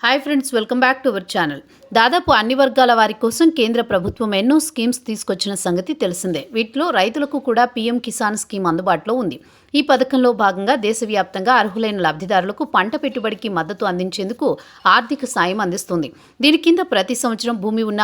Hi friends welcome back to our channel దాదాపు అన్ని వర్గాల వారి కోసం కేంద్ర ప్రభుత్వం ఎన్నో స్కీమ్స్ తీసుకొచ్చిన సంగతి తెలిసిందే. వీటిలో రైతులకు కూడా పీఎం కిసాన్ స్కీమ్ అందుబాటులో ఉంది. ఈ పథకంలో భాగంగా దేశవ్యాప్తంగా అర్హులైన లబ్ధిదారులకు పంట పెట్టుబడికి మద్దతు అందించేందుకు ఆర్థిక సాయం అందిస్తుంది. దీని కింద ప్రతి సంవత్సరం భూమి ఉన్న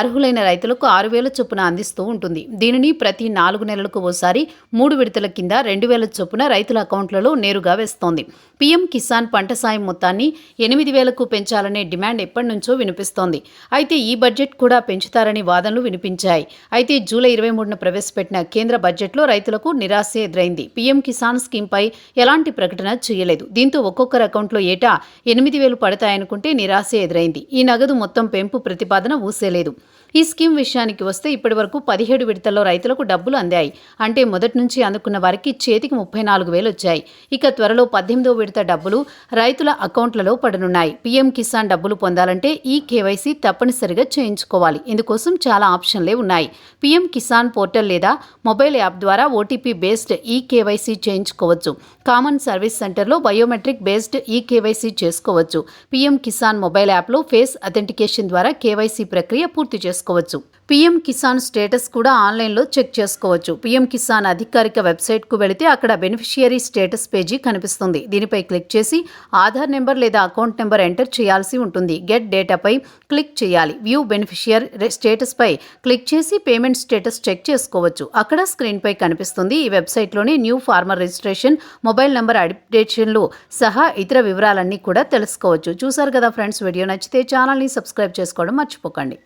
అర్హులైన రైతులకు ఆరు వేల చొప్పున అందిస్తూ ఉంటుంది. దీనిని ప్రతి నాలుగు నెలలకు ఓసారి మూడు విడతల కింద రెండు వేల చొప్పున రైతుల అకౌంట్లలో నేరుగా వేస్తోంది. పీఎం కిసాన్ పంట సాయం మొత్తాన్ని ఎనిమిది వేలకు పెంచాలనే డిమాండ్ ఎప్పటి నుంచో వినిపిస్తోంది. అయితే ఈ బడ్జెట్ కూడా పెంచుతారని వాదనలు వినిపించాయి. అయితే జూలై ఇరవై మూడున ప్రవేశపెట్టిన కేంద్ర బడ్జెట్లో రైతులకు నిరాశ ఎదురైంది. పీఎం కిసాన్ స్కీమ్పై ఎలాంటి ప్రకటన చేయలేదు. దీంతో ఒక్కొక్కరు అకౌంట్లో ఏటా ఎనిమిది వేలు పడతాయనుకుంటే నిరాశ ఎదురైంది. ఈ నగదు మొత్తం పెంపు ప్రతిపాదన ఊసేలేదు. ఈ స్కీమ్ విషయానికి వస్తే ఇప్పటివరకు పదిహేడు విడతల్లో రైతులకు డబ్బులు అందాయి. అంటే మొదటి నుంచి అందుకున్న వారికి చేతికి ముప్పై నాలుగు వేలు వచ్చాయి. ఇక త్వరలో పద్దెనిమిదో విడత డబ్బులు రైతుల అకౌంట్లలో పడనున్నాయి. పీఎం కిసాన్ డబ్బులు పొందాలంటే ఈ కేవైసీ తప్పనిసరిగా చేయించుకోవాలి. ఇందుకోసం చాలా ఆప్షన్లే ఉన్నాయి. పీఎం కిసాన్ పోర్టల్ లేదా మొబైల్ యాప్ ద్వారా ఓటీపీ బేస్డ్ ఈ కేవైసీ చేయించుకోవచ్చు. కామన్ సర్వీస్ సెంటర్లో బయోమెట్రిక్ బేస్డ్ ఈ కేవైసీ చేసుకోవచ్చు. పీఎం కిసాన్ మొబైల్ యాప్లో ఫేస్ అథెంటికేషన్ ద్వారా కేవైసీ ప్రక్రియ పూర్తి చేసుకోవచ్చు. పీఎం కిసాన్ స్టేటస్ కూడా ఆన్లైన్లో చెక్ చేసుకోవచ్చు. పీఎం కిసాన్ అధికారిక వెబ్సైట్కు వెళితే అక్కడ బెనిఫిషియరీ స్టేటస్ పేజీ కనిపిస్తుంది. దీనిపై క్లిక్ చేసి ఆధార్ నెంబర్ లేదా అకౌంట్ నెంబర్ ఎంటర్ చేయాల్సి ఉంటుంది. గెట్ డేటాపై క్లిక్ చేయాలి. వ్యూ బెనిఫిషియర్ స్టేటస్పై క్లిక్ చేసి పేమెంట్ స్టేటస్ చెక్ చేసుకోవచ్చు. అక్కడ స్క్రీన్పై కనిపిస్తుంది ఈ వెబ్సైట్లోనే new farmer registration mobile number అప్డేషన్లు సహా ఇతర వివరాలన్నీ కూడా తెలుసుకోవచ్చు. చూసారు కదా ఫ్రెండ్స్ వీడియో నచ్చితే ఛానల్ని సబ్స్క్రైబ్ చేసుకోవడం మర్చిపోకండి.